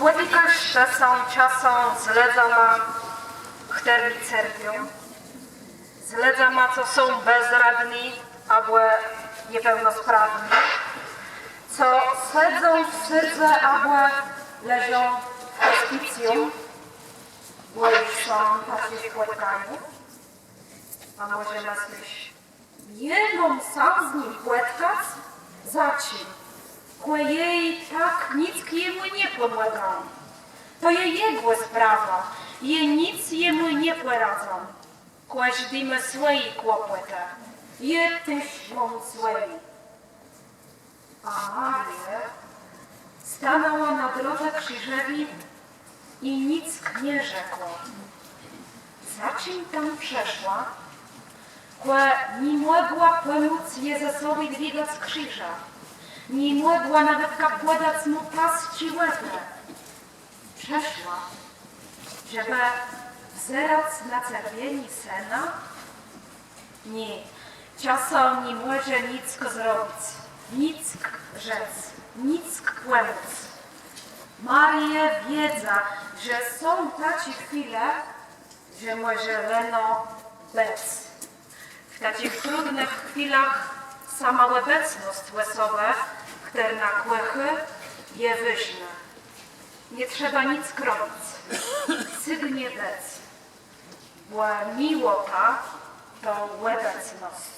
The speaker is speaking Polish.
Spływikaś szesą, ciasą, zledza ma, chterni cerpią. Zledza ma, co są bezradni, albo niepełnosprawni, co sedzą w sydze, albo leżą w hospicjum, bo już są tacy płetkani. A może nas myśl, jedną sam z nim płetkać? Zaci, jej tak nic jemu nie pomagał. To je jego sprawa, je nic jemu nie poradzą. Każdy swoi kłopoty, je też mam swoi. A Maria stanęła na drodze krzyżowi i nic nie rzekła. Za czym tam przeszła, kła nie mogła pomóc Jezusowi dźwigać krzyża. Nie mogła nawet kapładać mu pas czy łezę. Przeszła, żeby wzerać na cierpienie Sena? Nie, czasem nie może nic zrobić, nic rzec, nic pomóc. Maria wiedza, że są takie chwile, że może leno bez. W takich trudnych chwilach sama obecność łesowa, która na kłechy, je wyżna. Nie trzeba nic robić. Sygnie bez. Bo miłota to obecność.